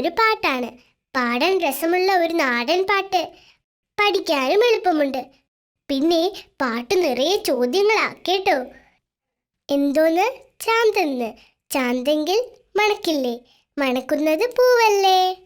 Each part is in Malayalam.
ഒരു പാട്ടാണ്. പാടാൻ രസമുള്ള ഒരു നാടൻ പാട്ട് പഠിക്കാനും എളുപ്പമുണ്ട്. പിന്നെ പാട്ട് നിറയെ ചോദ്യങ്ങളാ കേട്ടോ എന്തോന്ന്? ചാന്തെന്ന്. ചാന്തെങ്കിൽ മണക്കില്ലേ? മണക്കുന്നത് പൂവല്ലേ?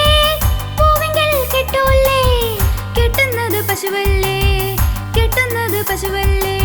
പശുവല്ലേ കെട്ടുന്നത് പശുവല്ലേ.